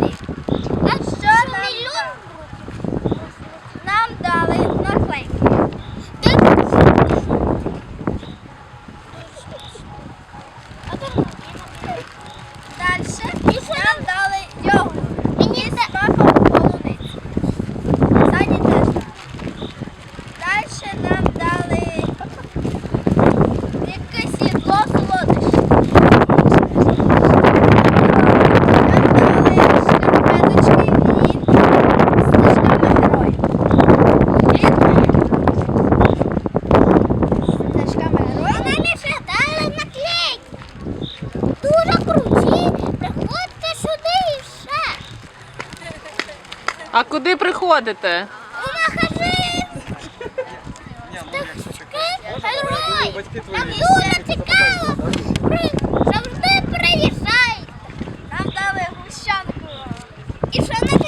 Friday. А куди приходите? Герой! Нам дуже цікаво! Завжди приїжджай! Нам дали гущанку. І що не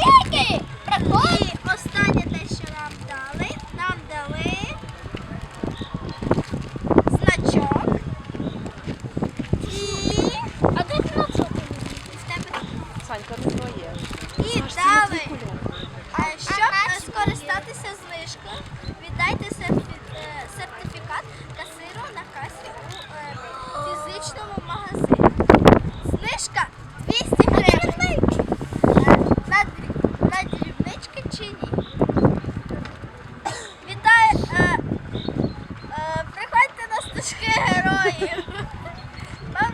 туристичному магазині. Знижка 200 гривень. На, на дрібнички чи ні. Вітаю! Е, е, приходьте на стежки героїв!